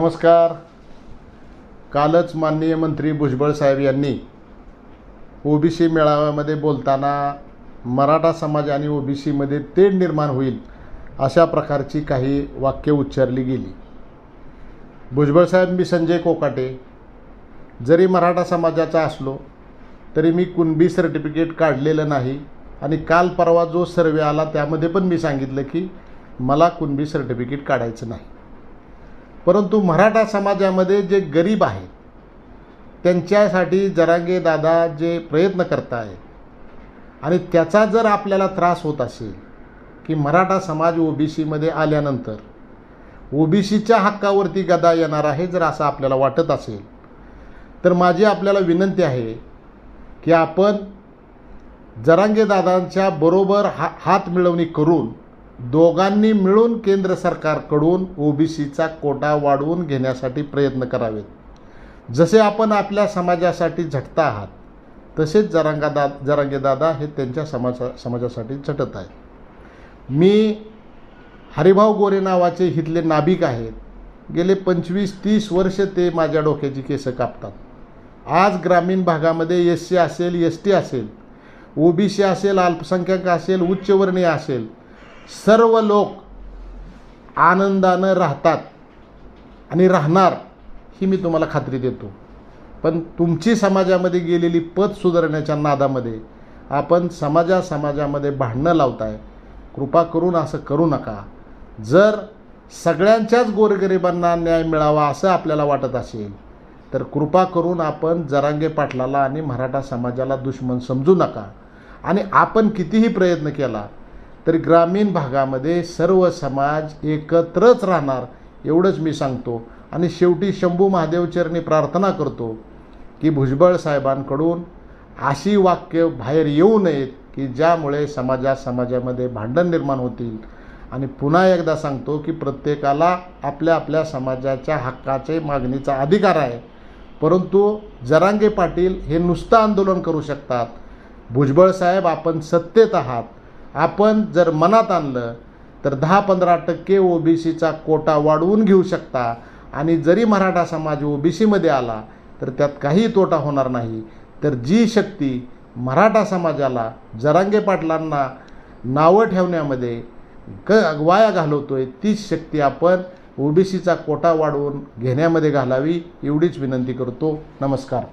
नमस्कार. कालच माननीय मंत्री भुजबळ साहेब यांनी ओबीसी मेळाव्यामध्ये बोलताना मराठा समाज आणि ओबीसीमध्ये तेढ निर्माण होईल अशा प्रकारची काही वाक्य उच्चारली गेली. भुजबळ साहेब मी संजय कोकाटे. जरी मराठा समाजाचा असलो तरी मी कुणबी सर्टिफिकेट काढलेलं नाही आणि काल परवा जो सर्वे आला त्यामध्ये पण मी सांगितलं की मला कुणबी सर्टिफिकेट काढायचं नाही. परंतु मराठा समाजामध्ये जे गरीब आहेत त्यांच्यासाठी जरांगे दादा जे प्रयत्न करत आहेत आणि त्याचा जर आपल्याला त्रास होत असेल की मराठा समाज ओबीसीमध्ये आल्यानंतर ओबीसीच्या हक्कावरती गदा येणार आहे जर असं आपल्याला वाटत असेल तर माझी आपल्याला विनंती आहे की आपण जरांगे दादांच्या बरोबर हा हात मिळवणी करून दोघांनी मिळून केंद्र सरकारकडून ओबीसीचा कोटा वाढवून घेण्यासाठी प्रयत्न करावेत. जसे आपण आपल्या समाजासाठी झटता आहात तसेच जरांगा जरांगेदादा हे त्यांच्या समाजा समाजासाठी झटत आहेत. मी हरिभाऊ गोरे नावाचे हिथले नाभिक आहेत. गेले पंचवीस तीस वर्ष ते माझ्या डोक्याची केसं कापतात. आज ग्रामीण भागामध्ये एस सी असेल एस टी असेल ओबीसी असेल अल्पसंख्याक असेल उच्चवर्णीय असेल सर्व लोक आनंदानं राहतात आणि राहणार ही मी तुम्हाला खात्री देतो. पण तुमची समाजामध्ये गेलेली पद सुधारण्याच्या नादामध्ये आपण समाजा समाजामध्ये भांडणं लावताय. कृपा करून असं करू नका. जर सगळ्यांच्याच गोरगरिबांना न्याय मिळावा असं आपल्याला वाटत असेल तर कृपा करून आपण जरांगे पाटलाला आणि मराठा समाजाला दुश्मन समजू नका. आणि आपण कितीही प्रयत्न केला तरी ग्रामीण भागामध्ये सर्व समाज एकत्रच राहणार एवढंच मी सांगतो. आणि शेवटी शंभू महादेवचरणी प्रार्थना करतो की भुजबळ साहेबांकडून अशी वाक्य बाहेर येऊ नयेत की ज्यामुळे समाजा समाजामध्ये भांडण निर्माण होतील. आणि पुन्हा एकदा सांगतो की प्रत्येकाला आपल्या आपल्या समाजाच्या हक्काचे मागणीचा अधिकार आहे. परंतु जरांगे पाटील हे नुसतं आंदोलन करू शकतात. भुजबळ साहेब आपण सत्तेत आहात. आपण जर मनात आणलं तर दहा पंधरा टक्के ओबीसीचा कोटा वाढवून घेऊ शकता. आणि जरी मराठा समाज ओबीसीमध्ये आला तर त्यात काही तोटा होणार नाही. तर जी शक्ती मराठा समाजाला जरांगे पाटलांना नावं ठेवण्यामध्ये क वाया घालवतोय तीच शक्ती आपण ओबीसीचा कोटा वाढवून घेण्यामध्ये घालावी एवढीच विनंती करतो. नमस्कार.